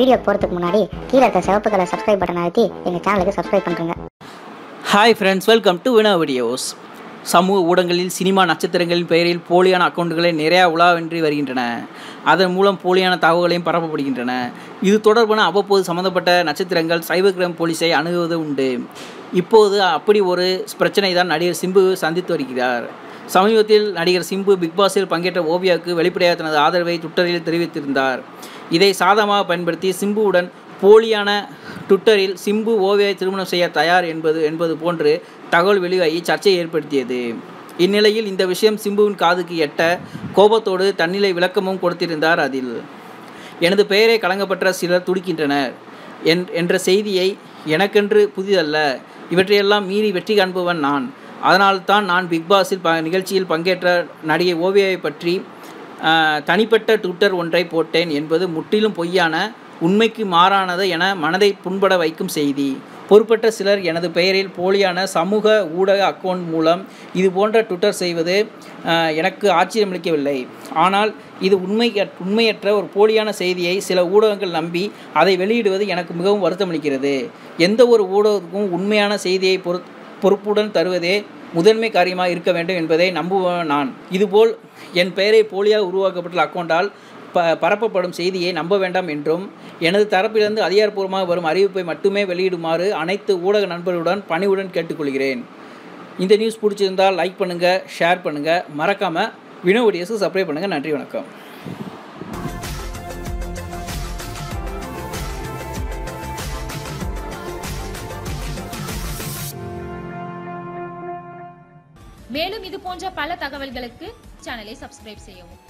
Video போகிறதுக்கு முன்னாடி கீழே இருக்க சிவப்பு கலர் சப்ஸ்கிரைப் பட்டன் அழுத்தி எங்கள் சேனலுக்கு சப்ஸ்கிரைப் பண்ணுறேங்க hi friends welcome to Vina videos சமூக ஊடகங்களில் சினிமா நட்சத்திரங்களின் பெயரில் போலியான அக்கௌண்ட்டுகளை நிறையா உலாவென்றி வருகின்றன. அதன் மூலம் போலியான தகவல்களையும் பரப்பப்படுகின்றன. இது தொடர்பான அவ்வப்போது சம்பந்தப்பட்ட நட்சத்திரங்கள் சைபர் கிரைம் போலீஸை அணுகுவது உண்டு. இப்போது அப்படி ஒரு பிரச்சனை தான் நடிகர் சிம்பு சந்தித்து வருகிறார். சமீபத்தில் நடிகர் சிம்பு பிக்பாஸில் பங்கேற்ற ஓவியாவுக்கு வெளிப்படையாக தனது ஆதரவை ட்விட்டரில் தெரிவித்திருந்தார். இதை சாதமாக பயன்படுத்தி சிம்புவுடன் போலியான ட்விட்டரில் சிம்பு ஓவியை திருமணம் செய்ய தயார் என்பது என்பது போன்று தகவல் வெளியாகி சர்ச்சையை ஏற்படுத்தியது. இந்நிலையில் இந்த விஷயம் சிம்புவின் காதுக்கு எட்ட கோபத்தோடு தன்னிலை விளக்கமும் கொடுத்திருந்தார் அதில். எனது பெயரை கலங்கப்பட்ட சிலர் துடிக்கின்றனர். என் என்ற செய்தியை எனக்கென்று புதிதல்ல. இவற்றையெல்லாம் மீறி வெற்றி காண்பவன் நான். அதனால்தான் நான் பிக் பாஸில் ப நிகழ்ச்சியில் பங்கேற்ற நடிகை ஓவியாவை பற்றி தனிப்பட்ட ட்விட்டர் ஒன்றை போட்டேன் என்பது முற்றிலும் பொய்யான உண்மைக்கு மாறானது என மனதை புண்பட வைக்கும் செய்தி. பொறுப்பற்ற சிலர் எனது பெயரில் போலியான சமூக ஊடக அக்கவுண்ட் மூலம் இது போன்ற ட்விட்டர் செய்வது எனக்கு ஆச்சரியமளிக்கவில்லை. ஆனால் இது உண்மை உண்மையற்ற ஒரு போலியான செய்தியை சில ஊடகங்கள் நம்பி அதை வெளியிடுவது எனக்கு மிகவும் வருத்தமளிக்கிறது. எந்த ஒரு ஊடகத்துக்கும் உண்மையான செய்தியை பொறு பொறுப்புடன் தருவதே முதன்மை காரியமாக இருக்க வேண்டும் என்பதை நம்புவேன் நான். இதுபோல் என் பெயரை போலியாக உருவாக்கப்பட்டுள்ள அக்கௌண்டால் ப பரப்பப்படும் செய்தியை நம்ப வேண்டாம் என்றும் எனது தரப்பிலிருந்து அதிகாரப்பூர்வமாக வரும் அறிவிப்பை மட்டுமே வெளியிடுமாறு அனைத்து ஊடக நண்பர்களுடன் பணிவுடன் கேட்டுக்கொள்கிறேன். இந்த நியூஸ் பிடிச்சிருந்தால் லைக் பண்ணுங்கள் ஷேர் பண்ணுங்கள் மறக்காமல் வினோ சப்ளை சப்ஸ்கிரைப் பண்ணுங்கள் நன்றி வணக்கம். மேலும் இது போன்ற பல தகவல்களுக்கு சேனலை சப்ஸ்கிரைப் செய்யவும்.